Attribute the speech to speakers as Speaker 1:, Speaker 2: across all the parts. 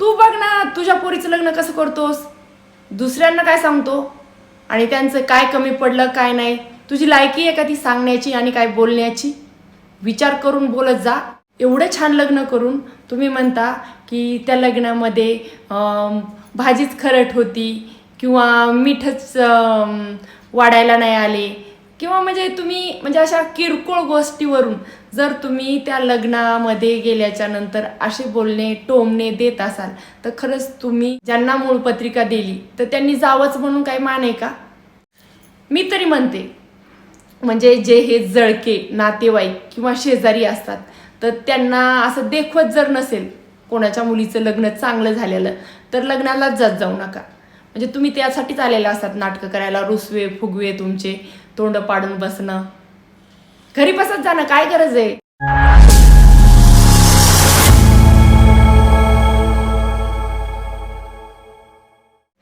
Speaker 1: तू बघ ना तुझ्या पोरीचं लग्न कसं करतोस? दुसऱ्यांना काय सांगतो? आणि त्यांचं काय कमी पडलं काय नाही? तुझी लायकी आहे का ती सांगण्याची आणि काय बोलण्याची? विचार करून बोलत जा. एवढं छान लग्न करून तुम्ही म्हणता की त्या लग्नामध्ये भाजीच खरट होती किंवा मीठच वाढायला नाही आले. किंवा म्हणजे तुम्ही म्हणजे अशा किरकोळ गोष्टीवरून जर तुम्ही त्या लग्नामध्ये गेल्याच्यानंतर असे बोलणे टोमणे देत असाल तर खरंच तुम्ही ज्यांना मूळ पत्रिका दिली तर त्यांनी जावंच म्हणून काही मान आहे का? मी तरी म्हणते म्हणजे जे हे जळके नातेवाईक किंवा शेजारी असतात तर त्यांना असं देखवत जर नसेल कोणाच्या मुलीचं लग्न चांगलं झालेलं तर लग्नालाच जात जाऊ नका. म्हणजे तुम्ही त्यासाठीच आलेले असतात नाटकं करायला रुसवे फुगवे तुमचे. तोंड पाडून बसणं. घरी बसत जाणं काय गरज आहे?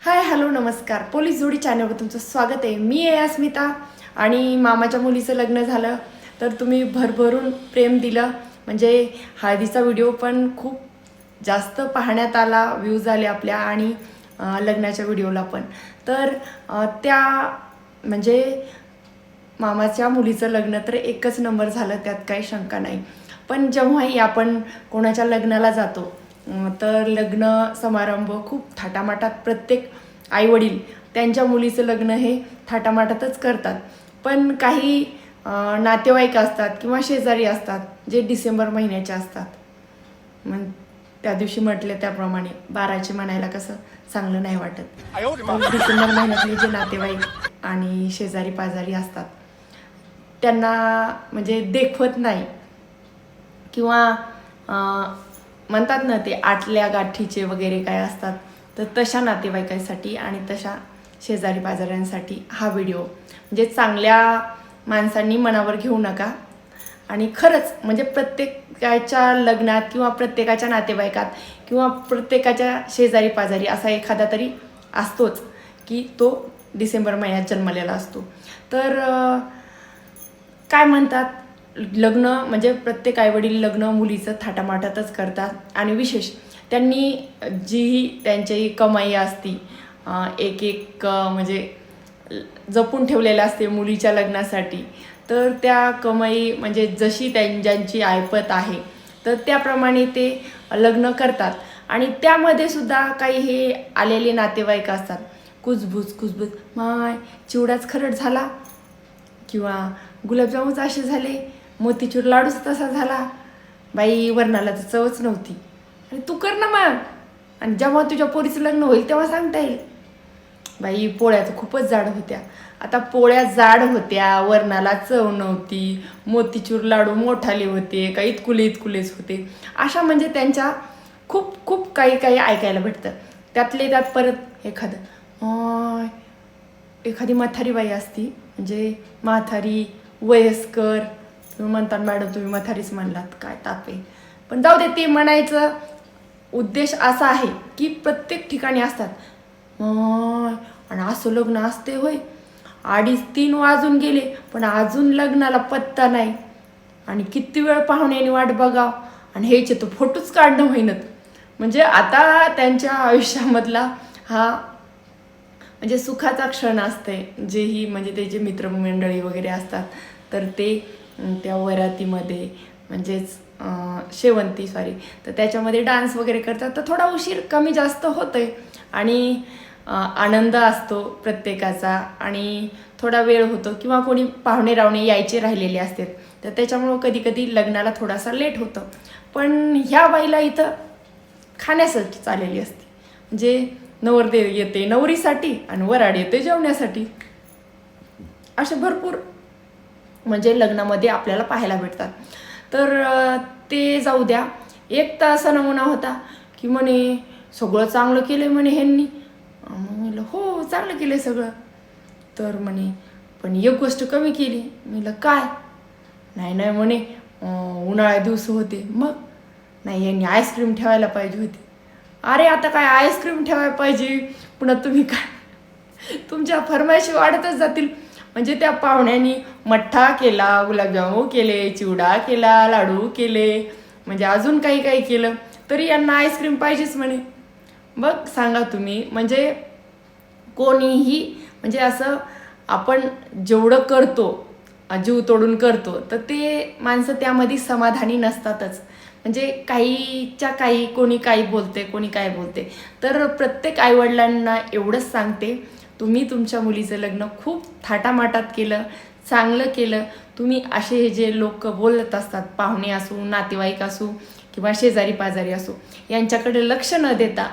Speaker 1: हाय हॅलो नमस्कार. पोलीस जोडी चॅनलवर तुमचं स्वागत आहे. मी आहे अस्मिता आणि मामाच्या मुलीचं लग्न झालं. तर तुम्ही भरभरून प्रेम दिलं. म्हणजे हळदीचा व्हिडिओ पण खूप जास्त पाहण्यात आला व्ह्यूज आले आपल्या आणि लग्नाच्या व्हिडिओला पण. तर त्या म्हणजे मामाच्या मुलीचं लग्न तर एकच नंबर झालं त्यात काही शंका नाही. पण जेव्हाही आपण कोणाच्या लग्नाला जातो तर लग्न समारंभ खूप थाटामाटात प्रत्येक आईवडील त्यांच्या मुलीचं लग्न हे थाटामाटातच करतात. पण काही नातेवाईक असतात किंवा शेजारी असतात जे डिसेंबर महिन्याचे असतात. मग त्या दिवशी म्हटले त्याप्रमाणे बाराचे म्हणायला कसं चांगलं नाही वाटत. डिसेंबर महिन्यातले जे नातेवाईक आणि शेजारी पाजारी असतात त्यांना म्हणजे देखवत नाही. किंवा म्हणतात ना ते आटल्या गाठीचे वगैरे काय असतात तर तशा नातेवाईकांसाठी आणि तशा शेजारी पाजाऱ्यांसाठी हा व्हिडिओ. म्हणजे चांगल्या माणसांनी मनावर घेऊ नका. आणि खरंच म्हणजे प्रत्येकाच्या लग्नात किंवा प्रत्येकाच्या नातेवाईकात किंवा प्रत्येकाच्या शेजारी पाजारी असा एखादा तरी असतोच की तो डिसेंबर महिन्यात जन्मलेला असतो. तर काय म्हणतात? लग्न म्हणजे प्रत्येक आईवडील लग्न मुलीचं थाटामाटातच करतात. आणि विशेष त्यांनी जीही त्यांची कमाई असती एक एक म्हणजे जपून ठेवलेलं असते मुलीच्या लग्नासाठी तर त्या कमाई म्हणजे जशी त्यांची आयपत ऐपत आहे तर त्याप्रमाणे ते लग्न करतात. आणि त्यामध्ये सुद्धा काही हे आलेले नातेवाईक असतात. कुजबूज कुजबूज माय चिवडाच खरड झाला? किंवा गुलाबजामुनच असे झाले मोतीचूर लाडूच तसा झाला. बाई वरणाला तर चवच नव्हती. आणि तू कर ना मग. आणि जेव्हा तुझ्या पोरीचं लग्न होईल तेव्हा सांगता येईल. बाई पोळ्या तर खूपच जाड होत्या. आता पोळ्या जाड होत्या वरणाला चव नव्हती मोतीचूर लाडू मोठाले होते का इतकुले इतकुलेच होते. अशा म्हणजे त्यांच्या खूप खूप काही काही ऐकायला भेटतं. त्यातले त्यात परत एखादं एखादी म्हातारी बाई असती म्हणजे म्हातारी वयस्कर. तुम्ही म्हणतात मॅडम तुम्ही मथारीच म्हणलात काय ताप आहे. पण जाऊ दे ते म्हणायचं उद्देश असा आहे की प्रत्येक ठिकाणी असतात. आणि असं लग्न असते होय. अडीच तीन वाजून गेले पण अजून लग्नाला पत्ता नाही. आणि किती वेळ पाहुण्याने वाट बघाव? आणि ह्याचे तर फोटोच काढणं होईनत म्हणजे आता त्यांच्या आयुष्यामधला हा म्हणजे सुखाचा क्षण असते. जेही म्हणजे ते जे मित्रमंडळी वगैरे असतात तर ते त्या वरातीमध्ये म्हणजेच शेवंती सॉरी तर त्याच्यामध्ये डान्स वगैरे करतात. तर थोडा उशीर कमी जास्त होतोय. आणि आनंद असतो प्रत्येकाचा. आणि थोडा वेळ होतो किंवा कोणी पाहुणे रावणे यायचे राहिलेले असतात तर त्याच्यामुळं कधीकधी लग्नाला थोडासा लेट होतं. पण ह्या बाईला इथं खाण्यासाठी चाललेली असते. म्हणजे नवरदेव येते नवरीसाठी आणि वराड येते जेवण्यासाठी. असे भरपूर म्हणजे लग्नामध्ये आपल्याला पाहायला भेटतात. तर ते जाऊ द्या. एक तर असा नमुना होता की म्हणे सगळं चांगलं केलं म्हणे ह्यांनी. मग म्हणलं हो चांगलं केलं सगळं. तर म्हणे पण एक गोष्ट कमी केली. म्हणलं काय? नाही नाही म्हणे उन्हाळ्या दिवस होते. मग? नाही यांनी आईस्क्रीम ठेवायला पाहिजे होती. अरे आता काय आईस्क्रीम ठेवायला पाहिजे? पुन्हा तुम्ही काय? तुमच्या फरमाईशी वाढतच जातील. म्हणजे त्या पाहुण्यांनी मठ्ठा केला गुलाबजामू केले चिवडा केला लाडू केले. म्हणजे अजून काही काही केलं. तरी यांना आईस्क्रीम पाहिजेच म्हणे. बघ सांगा तुम्ही म्हणजे कोणीही म्हणजे असं आपण जेवढं करतो जीव तोडून करतो तर ते माणसं त्यामध्ये समाधानी नसतातच. म्हणजे काहीच्या काही कोणी काही बोलते कोणी काय बोलते तर प्रत्येक आईवडिलांना एवढंच सांगते तुम्ही तुमच्या मुलीचं लग्न खूप थाटामाटात केलं चांगलं केलं. तुम्ही असे हे जे लोक बोलत असतात पाहुणे असू नातेवाईक असू किंवा शेजारी पाजारी असू यांच्याकडे लक्ष न देता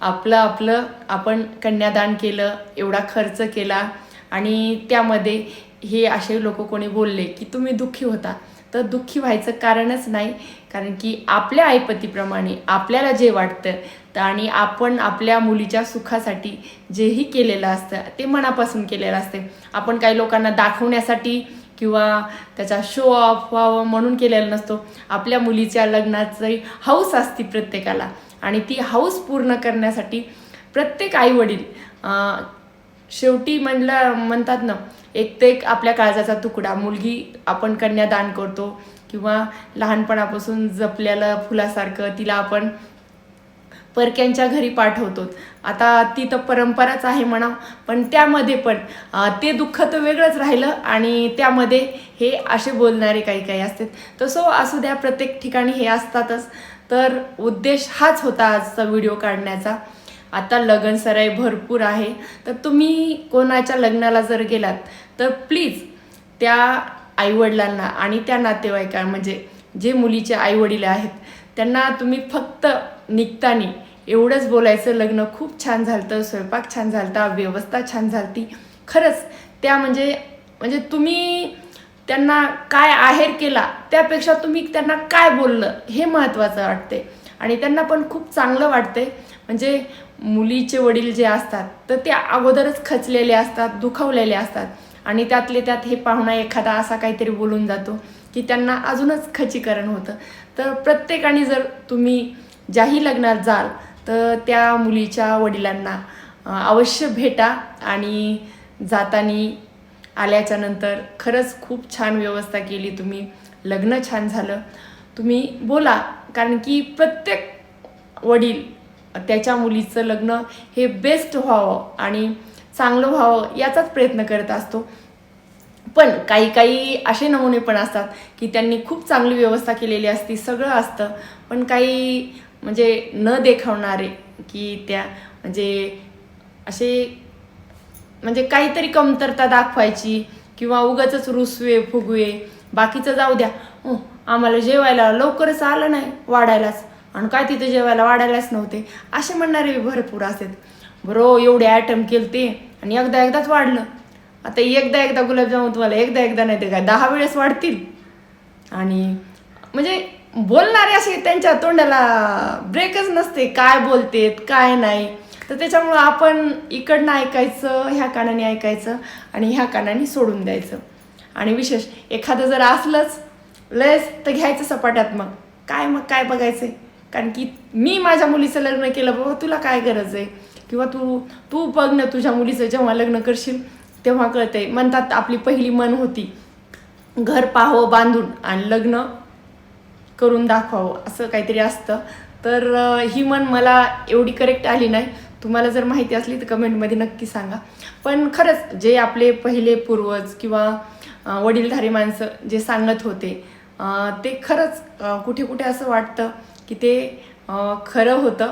Speaker 1: आपलं आपलं आपण कन्यादान केलं एवढा खर्च केला आणि त्यामध्ये हे असे लोक कोणी बोलले की तुम्ही दुःखी होता. तर दुःखी व्हायचं कारणच नाही. कारण की आपल्या आईपतीप्रमाणे आपल्याला जे वाटतं तर आणि आपण आपल्या मुलीच्या सुखासाठी जेही केलेलं असतं ते मनापासून केलेलं असते. आपण काही लोकांना दाखवण्यासाठी किंवा त्याचा शो ऑफ व्हावं म्हणून केलेला नसतो. आपल्या मुलीच्या लग्नाची हौस असती प्रत्येकाला. आणि ती हौस पूर्ण करण्यासाठी प्रत्येक आईवडील शेवटी म्हणलं म्हणतात ना एक ते एक आपल्या काळजाचा तुकडा. मुलगी आपण कन्यादान करतो किंवा लहानपणापासून जपल्याला फुलासारखं तिला आपण परक्यांच्या घरी पाठवतो. आता ती तर परंपराच आहे म्हणा पण त्यामध्ये पण ते दुःख तर वेगळंच राहिलं आणि त्यामध्ये हे असे बोलणारे काही काही असतात. तसं असू द्या प्रत्येक ठिकाणी हे असतातच. तर उद्देश हाच होता आजचा व्हिडिओ काढण्याचा. आता लग्न सराय भरपूर आहे. तर तुम्ही कोणाच्या लग्नाला जर गेलात तर प्लीज त्या आईवडिलांना आणि त्या नातेवाईका म्हणजे जे मुलीचे आईवडील आहेत त्यांना तुम्ही फक्त निघतानी एवढंच बोलायचं लग्न खूप छान झालं स्वयंपाक छान झालता व्यवस्था छान झालती. खरंच त्या म्हणजे म्हणजे तुम्ही त्यांना काय आहेर केला त्यापेक्षा तुम्ही त्यांना काय बोललं हे महत्त्वाचं वाटते आणि त्यांना पण खूप चांगलं वाटते म्हणजे मुलीचे वडील जे असतात तर ते अगोदरच खचलेले असतात दुखावलेले असतात. आणि त्यातले त्यात हे पाहुणा एखादा असा काहीतरी बोलून जातो की त्यांना अजूनच खचीकरण होतं. तर प्रत्येकाने जर तुम्ही ज्याही लग्नात जाल तर त्या मुलीच्या वडिलांना अवश्य भेटा आणि जातानी आल्याच्यानंतर खरंच खूप छान व्यवस्था केली तुम्ही. लग्न छान झालं. तुम्ही बोला कारण की प्रत्येक वडील त्याच्या मुलीचं लग्न हे बेस्ट व्हावं आणि चांगलं व्हावं याचाच प्रयत्न करत असतो. पण काही काही असे नमुने पण असतात की त्यांनी खूप चांगली व्यवस्था केलेली असती सगळं असतं. पण काही म्हणजे न देखावणारे की त्या म्हणजे असे म्हणजे काहीतरी कमतरता दाखवायची किंवा उगाच रुसवे फुगवे बाकीचं जाऊ द्या. आम्हाला जेवायला लवकरच आलं नाही वाढायलाच. आणि काय तिथे जेवायला वाढायलाच नव्हते. असे म्हणणारे भरपूर असतात बरो एवढे आयटम केलते ते आणि एकदा एकदाच वाढलं. आता एकदा एकदा गुलाबजामुन तुम्हाला एकदा एकदा नाही ते काय दहा वेळेस वाढतील. आणि म्हणजे बोलणारे असे त्यांच्या तोंडाला ब्रेकच नसते. काय बोलतेत काय नाही. तर त्याच्यामुळं आपण इकडनं ऐकायचं ह्या कानाने ऐकायचं आणि ह्या कानाने सोडून द्यायचं. आणि विशेष एखादं जर असलंच लयच तर घ्यायचं सपाट्यात मग. काय मग काय बघायचं कारण की मी माझ्या मुलीचं लग्न केलं बाबा तुला काय गरज आहे? किंवा तू तू बघ ना तुझ्या मुलीचं जेव्हा लग्न करशील तेव्हा कळतंय. म्हणतात आपली पहिली मन होती घर पाहावं बांधून आणि लग्न करून दाखवावं असं काहीतरी असतं. तर ही मन मला एवढी करेक्ट आली नाही. तुम्हाला जर माहिती असली तर कमेंटमध्ये नक्की सांगा. पण खरंच जे आपले पहिले पूर्वज किंवा वडीलधारी माणसं जे सांगत होते ते खरंच कुठे कुठे असं वाटतं की ते खरं होतं.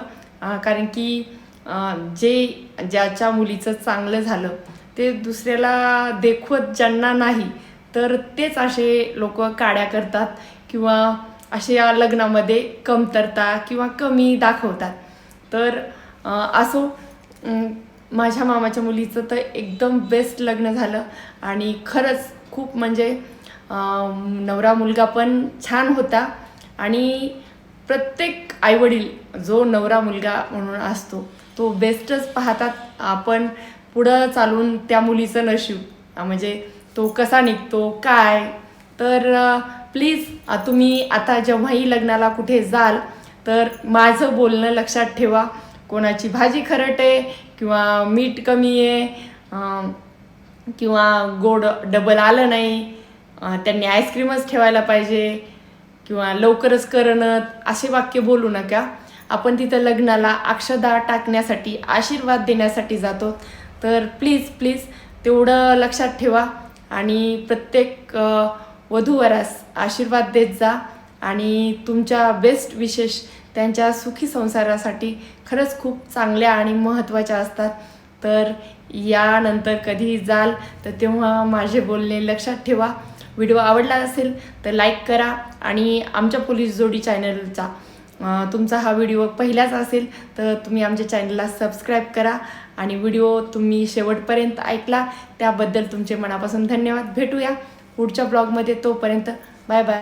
Speaker 1: कारण की जे ज्याच्या मुलीचं चांगलं झालं ते दुसऱ्याला देखवत ज्यांना नाही तर तेच असे लोक काड्या करतात किंवा असे या लग्नामध्ये कमतरता किंवा कमी दाखवतात. तर असो माझ्या मामाच्या मुलीचं तर एकदम बेस्ट लग्न झालं आणि खरंच खूप म्हणजे नवरा मुलगा पण छान होता. आणि प्रत्येक आईवडील जो नवरा मुलगा म्हणून असतो तो बेस्टच पाहतात. आपण पुढं चालून त्या मुलीचं नशीब म्हणजे तो कसा निघतो काय? तर प्लीज तुम्ही आता जेव्हाही लग्नाला कुठे जाल तर माझं बोलणं लक्षात ठेवा. कोणाची भाजी खरट आहे किंवा मीठ कमी आहे किंवा गोड डबल आलं नाही त्यांनी आईस्क्रीमच ठेवायला पाहिजे किंवा लवकरच करणं असे वाक्य बोलू नका. आपण तिथं लग्नाला अक्षदा टाकण्यासाठी आशीर्वाद देण्यासाठी जातो. तर प्लीज प्लीज तेवढं लक्षात ठेवा आणि प्रत्येक वधूवरास आशीर्वाद देत जा आणि तुमच्या बेस्ट विशेष त्यांच्या सुखी संसारासाठी खरंच खूप चांगल्या आणि महत्त्वाच्या असतात. तर यानंतर कधीही जाल तर तेव्हा माझे बोलणे लक्षात ठेवा. व्हिडिओ आवडला असेल तर लाईक करा आणि आमच्या पोलीस जोडी चॅनलचा तुमचा हा व्हिडिओ पहिलाच असेल तर तुम्ही आमच्या चॅनलला सबस्क्राईब करा आणि व्हिडिओ तुम्ही शेवटपर्यंत ऐकला त्याबद्दल तुमचे मनापासून धन्यवाद. भेटूया पुढच्या ब्लॉगमध्ये तोपर्यंत. Bye bye.